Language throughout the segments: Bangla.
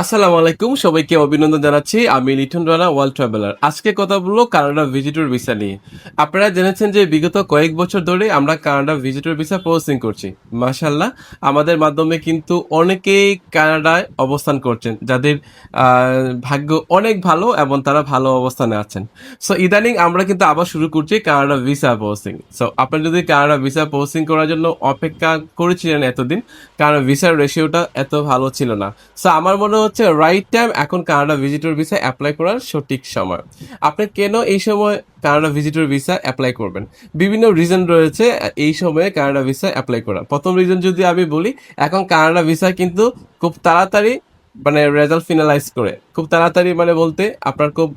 আসসালামু আলাইকুম, সবাইকে অভিনন্দন জানাচ্ছি। আমি লিটন রানা, ওয়ার্ল্ড ট্রাভেলার। আজকে কথা বলব কানাডা ভিজিটর ভিসা নিয়ে। আপনারা জেনেছেন যে বিগত কয়েক বছর ধরে আমরা কানাডা ভিজিটর ভিসা প্রসেসিং করছি। মাশাল্লাহ আমাদের মাধ্যমে কিন্তু অনেকেই কানাডায় অবস্থান করছেন, যাদের ভাগ্য অনেক ভালো এবং তারা ভালো অবস্থানে আছেন। সো ইদানিং আমরা কিন্তু আবার শুরু করছি কানাডা ভিসা প্রসেসিং। সো আপনি যদি কানাডা ভিসা প্রসেসিং করার জন্য অপেক্ষা করেছিলেন এতদিন কারণ ভিসার রেশিওটা এত ভালো ছিল না। সো আমার মনে হচ্ছে রাইট টাইম এখন কানাডা ভিজিটর ভিসা অ্যাপ্লাই করার সঠিক সময়। আপনি কেন এই সময় কানাডা ভিজিটর ভিসা অ্যাপ্লাই করবেন? বিভিন্ন রিজন রয়েছে এই সময়ে কানাডা ভিসা অ্যাপ্লাই করা প্রথম রিজন যদি আমি বলি, এখন কানাডা ভিসা কিন্তু খুব তাড়াতাড়ি মানে রেজাল্ট ফিনালাইজ করে। খুব তাড়াতাড়ি মানে বলতে আপনার খুব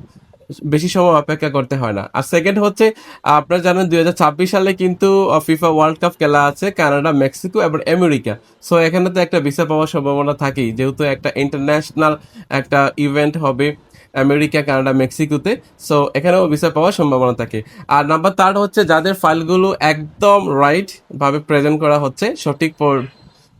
বেশি সময় অপেক্ষা করতে হয় না। আর সেকেন্ড হচ্ছে, আপনারা জানেন দুই হাজার ছাব্বিশ সালে কিন্তু ফিফা ওয়ার্ল্ড কাপ খেলা আছে, কানাডা, মেক্সিকো এবং আমেরিকা। সো এখানে তো একটা ভিসা পাওয়ার সম্ভাবনা থাকেই, যেহেতু একটা ইন্টারন্যাশনাল একটা ইভেন্ট হবে আমেরিকা, কানাডা, মেক্সিকোতে। সো এখানেও ভিসা পাওয়ার সম্ভাবনা থাকে। আর নাম্বার থার্ড হচ্ছে, যাদের ফাইলগুলো একদম রাইট ভাবে প্রেজেন্ট করা হচ্ছে, সঠিক পর-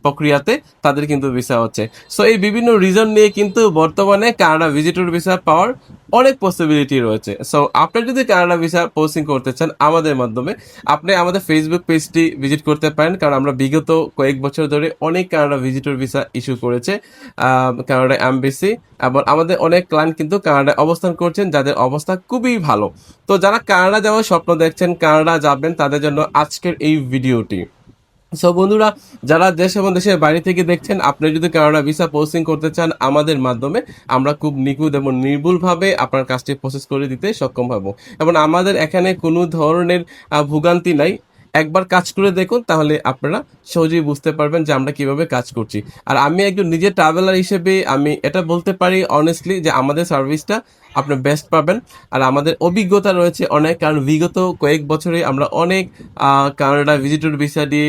প্রক্রিয়াতে, তাদের কিন্তু ভিসা হচ্ছে। সো এই বিভিন্ন রিজন নিয়ে কিন্তু বর্তমানে কানাডা ভিজিটর ভিসা পাওয়ার অনেক পসিবিলিটি রয়েছে। সো আপনি যদি কানাডা ভিসা পোস্টিং করতে চান আমাদের মাধ্যমে, আপনি আমাদের ফেসবুক পেজটি ভিজিট করতে পারেন, কারণ আমরা বিগত কয়েক বছর ধরে অনেক কানাডা ভিজিটর ভিসা ইস্যু করেছে কানাডা এমবিসি এবং আমাদের অনেক ক্লায়েন্ট কিন্তু কানাডায় অবস্থান করছেন, যাদের অবস্থা খুবই ভালো। তো যারা কানাডা যাওয়ার স্বপ্ন দেখছেন কানাডা যাবেন, তাদের জন্য আজকের এই ভিডিওটি সো বন্ধুরা, যারা দেশ এবং দেশের বাইরে থেকে দেখছেন, আপনি যদি কানাডা ভিসা পোস্টিং করতে চান আমাদের মাধ্যমে, আমরা খুব নিখুঁত এবং নির্ভুলভাবে আপনার কাজটি প্রসেস করে দিতে সক্ষম হব। এবং আমাদের এখানে কোনো ধরনের ভোগান্তি নাই। একবার কাজ করে দেখুন, তাহলে আপনারা সহজেই বুঝতে পারবেন যে আমরা কীভাবে কাজ করছি। আর আমি একজন নিজে ট্রাভেলার হিসেবে আমি এটা বলতে পারি অনেস্টলি যে আমাদের সার্ভিসটা আপনি বেস্ট পাবেন। আর আমাদের অভিজ্ঞতা রয়েছে অনেক, কারণ বিগত কয়েক বছরে আমরা অনেক কানাডা ভিজিটর ভিসা দিয়ে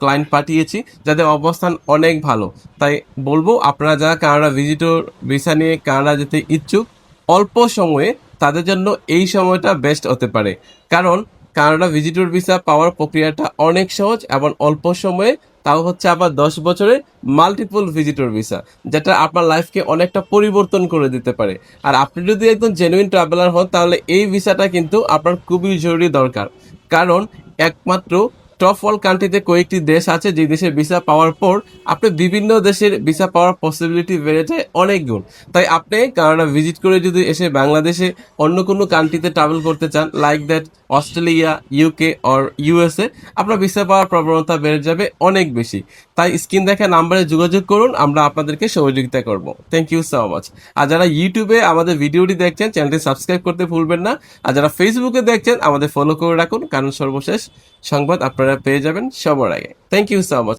ক্লায়েন্ট পাঠিয়েছি, যাদের অবস্থান অনেক ভালো। তাই বলব, আপনারা যারা কানাডা ভিজিটর ভিসা নিয়ে কানাডা যেতে ইচ্ছুক, অল্প সময়ে তাদের জন্য এই সময়টা বেস্ট হতে পারে। কারণ কানাডা ভিজিটর ভিসা পাওয়ার প্রক্রিয়াটা অনেক সহজ এবং অল্প সময়ে, তাও হচ্ছে আবার দশ বছরে মাল্টিপল ভিজিটর ভিসা যেটা আপনার লাইফকে অনেকটা পরিবর্তন করে দিতে পারে। আর আপনি যদি একদম জেনুইন ট্রাভেলার হন, তাহলে এই ভিসাটা কিন্তু আপনার খুবই জরুরি দরকার। কারণ একমাত্র টপ ওয়ার্ল্ড কান্ট্রিতে কয়েকটি দেশ আছে, যে দেশে ভিসা পাওয়ার পর আপনি বিভিন্ন দেশের ভিসা পাওয়ার পসিবিলিটি বেড়ে যায় অনেক গুণ। তাই আপনি কানাডা ভিজিট করে যদি এসে বাংলাদেশে অন্য কোনো কান্ট্রিতে ট্রাভেল করতে চান like that Australia UK or USA আপনার ভিসা পাওয়ার প্রবণতা বেড়ে যাবে অনেক বেশি। তাই স্ক্রিন দেখা নাম্বারে যোগাযোগ করুন, আমরা আপনাদেরকে সহযোগিতা করব। থ্যাংক ইউ সো মাচ আর যারা ইউটিউবে আমাদের ভিডিওটি দেখছেন, চ্যানেলটি সাবস্ক্রাইব করতে ভুলবেন না। আর যারা ফেসবুকে দেখছেন, আমাদের ফলো করে রাখুন, কারণ সর্বশেষ সংবাদ আপনারা পেয়ে যাবেন সবার আগে। Thank you so much